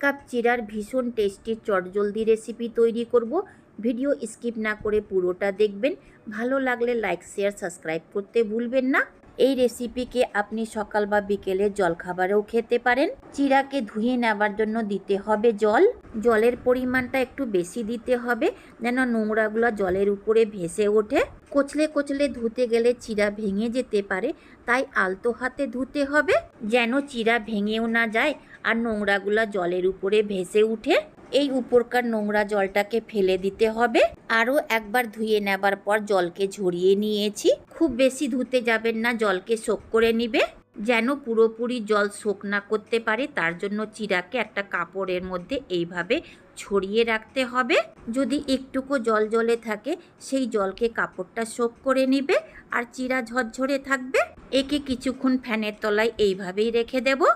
Cup চিরার ভীষণ tasty চটজলদি recipe তৈরি করব। ভিডিও স্কিপ না করে পুরোটা দেখবেন। ভালো লাগলে লাইক শেয়ার সাবস্ক্রাইব করতে ভুলবেন না। এই রেসিপিকে আপনি সকাল বা বিকেলে জলখাবারেও খেতে পারেন। চিরাকে ধুয়ে নেবার জন্য দিতে হবে জল। জলের পরিমাণটা একটু বেশি দিতে হবে, যেন নোংরাগুলো জলের উপরে ভেসে ওঠে। কচলে কচলে ধুতে গেলে চিরা ভেঙে যেতে পারে, তাই আলতো হাতে ধুতে হবে, যেন চিরা ভেঙেও না যায় আর নোংরাগুলো জলের উপরে ভেসে উঠে। এই উপরকার নোংরা জলটাকে ফেলে দিতে হবে। আরও একবার ধুয়ে নেবার পর জলকে ঝরিয়ে নিয়েছি। খুব বেশি ধুতে যাবেন না, জলকে শোক করে নিবে। যেন পুরোপুরি জল শোক না করতে পারে, তার জন্য চিরাকে একটা কাপড়ের মধ্যে এইভাবে ছড়িয়ে রাখতে হবে। যদি একটুকু জল জলে থাকে, সেই জলকে কাপড়টা শোক করে নিবে আর চিরা ঝরঝরে থাকবে। একে কিছুক্ষণ ফ্যানের তলায় এইভাবেই রেখে দেবো।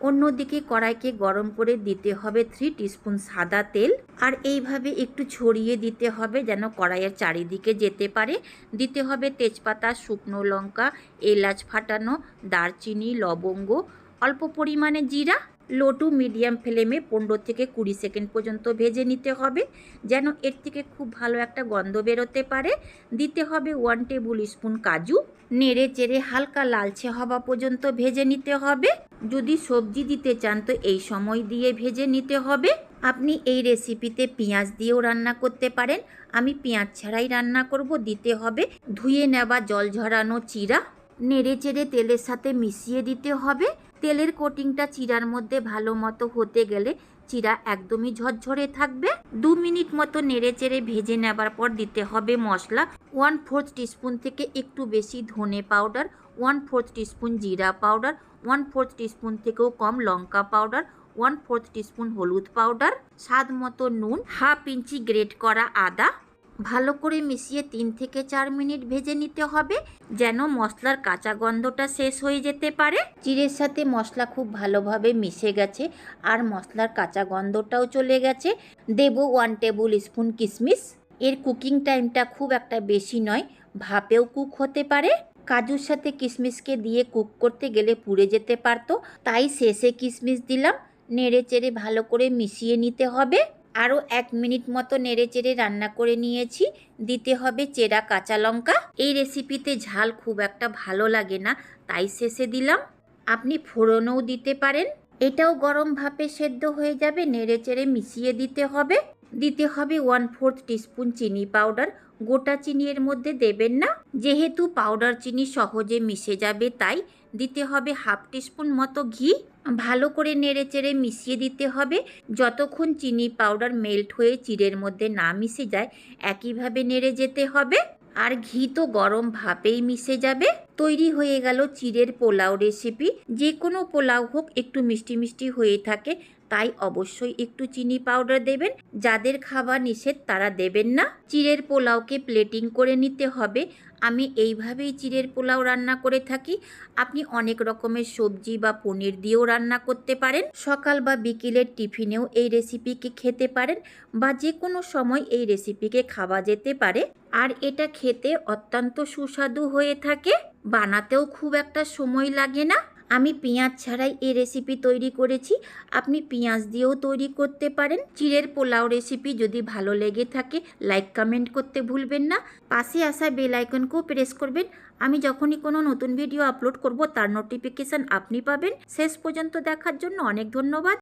অন্যদিকে কড়াইকে গরম করে দিতে হবে থ্রি টিস্পুন সাদা তেল। আর এইভাবে একটু ছড়িয়ে দিতে হবে যেন কড়াইয়ের চারিদিকে যেতে পারে। দিতে হবে তেজপাতা, শুকনো লঙ্কা, এলাচ ফাটানো, দারচিনি, লবঙ্গ, অল্প পরিমাণে জিরা। লো টু মিডিয়াম ফ্লেমে পনেরো থেকে কুড়ি সেকেন্ড পর্যন্ত ভেজে নিতে হবে যেন এর থেকে খুব ভালো একটা গন্ধ বেরোতে পারে। দিতে হবে ওয়ান টেবিল স্পুন কাজু। নেড়ে চেড়ে হালকা লালচে হওয়া পর্যন্ত ভেজে নিতে হবে। যদি সবজি দিতে চান তো এই সময় দিয়ে ভেজে নিতে হবে। আপনি এই রেসিপিতে পেঁয়াজ দিয়েও রান্না করতে পারেন। আমি পেঁয়াজ ছাড়াই রান্না করব, দিতে হবে। ধুয়ে নেওয়া জল ঝরানো চিরা। নেড়ে চেড়ে তেলের সাথে মিশিয়ে দিতে হবে। তেলের কোটিংটা চিরার মধ্যে ভালো মতো হতে গেলে চিরা একদমই ঝরঝরে থাকবে। দু মিনিট মতো নেড়ে চেড়ে ভেজে নেবার পর দিতে হবে মশলা। ওয়ান ফোর্থ টিস্পুন থেকে একটু বেশি ধনে পাউডার, ওয়ান ফোর্থ টিস্পুন জিরা পাউডার, ওয়ান ফোর্থ টিস্পুন থেকেও কম লঙ্কা পাউডার, ওয়ান ফোর্থ টিস্পুন হলুদ পাউডার, স্বাদ মতো নুন, হাফ ইঞ্চি গ্রেট করা আদা ভালো করে মিশিয়ে তিন থেকে চার মিনিট ভেজে নিতে হবে, যেন মশলার কাঁচা গন্ধটা শেষ হয়ে যেতে পারে। চিড়ের সাথে মশলা খুব ভালোভাবে মিশে গেছে, আর মশলার কাঁচা গন্ধটাও চলে গেছে। দেব ওয়ান টেবিল স্পুন কিশমিশ এর কুকিং টাইমটা খুব একটা বেশি নয়, ভাপেও কুক হতে পারে। কাজুর সাথে কিশমিশকে দিয়ে কুক করতে গেলে পুড়ে যেতে পারতো, তাই শেষে কিশমিশ দিলাম। নেড়ে চেড়ে ভালো করে মিশিয়ে নিতে হবে। আরও এক মিনিট মতো নেড়ে চেড়ে রান্না করে নিয়েছি। দিতে হবে চেরা কাঁচা লঙ্কা। এই রেসিপিতে ঝাল খুব একটা ভালো লাগে না, তাই শেষে দিলাম। আপনি ফোড়নও দিতে পারেন। এটাও গরম ভাপে সেদ্ধ হয়ে যাবে, নেড়ে চেড়ে মিশিয়ে দিতে হবে। দিতে হবে ওয়ান ফোর্থ টিস্পুন চিনি পাউডার গোটা চিনি এর মধ্যে দেবেন না। যেহেতু পাউডার চিনি সহজে মিশে যাবে, তাই দিতে হবে হাফ টিস্পুন মতো ঘি। ভালো করে নেড়ে চেড়ে মিশিয়ে দিতে হবে। যতক্ষণ চিনি পাউডার মেল্ট হয়ে চিড়ের মধ্যে না মিশে যায়, একইভাবে নেড়ে যেতে হবে। আর ঘি তো গরম ভাপেই মিশে যাবে। তৈরি হয়ে গেল চিড়ের পোলাও রেসিপি যে কোনো পোলাও হোক, একটু মিষ্টি মিষ্টি হয়ে থাকে, তাই অবশ্যই একটু চিনি পাউডার দেবেন। যাদের খাবার নিষেধ, তারা দেবেন না। চিড়ের পোলাওকে প্লেটিং করে নিতে হবে। আমি এইভাবেই চিড়ের পোলাও রান্না করে থাকি। আপনি অনেক রকমের সবজি বা পনির দিয়েও রান্না করতে পারেন। সকাল বা বিকেলের টিফিনেও এই রেসিপিকে খেতে পারেন বা যে কোনো সময় এই রেসিপিকে খাওয়া যেতে পারে। আর এটা খেতে অত্যন্ত সুস্বাদু হয়ে থাকে। বানাতেও খুব একটা সময় লাগে না। আমি পেঁয়াজ ছাড়াই এই রেসিপি তৈরি করেছি। আপনি পেঁয়াজ দিয়েও তৈরি করতে পারেন। চিড়ের পোলাও রেসিপি যদি ভালো লেগে থাকে লাইক কমেন্ট করতে ভুলবেন না। পাশে আসা বেল আইকনকেও প্রেস করবেন। আমি যখনই কোনো নতুন ভিডিও আপলোড করব, তার নোটিফিকেশান আপনি পাবেন। শেষ পর্যন্ত দেখার জন্য অনেক ধন্যবাদ।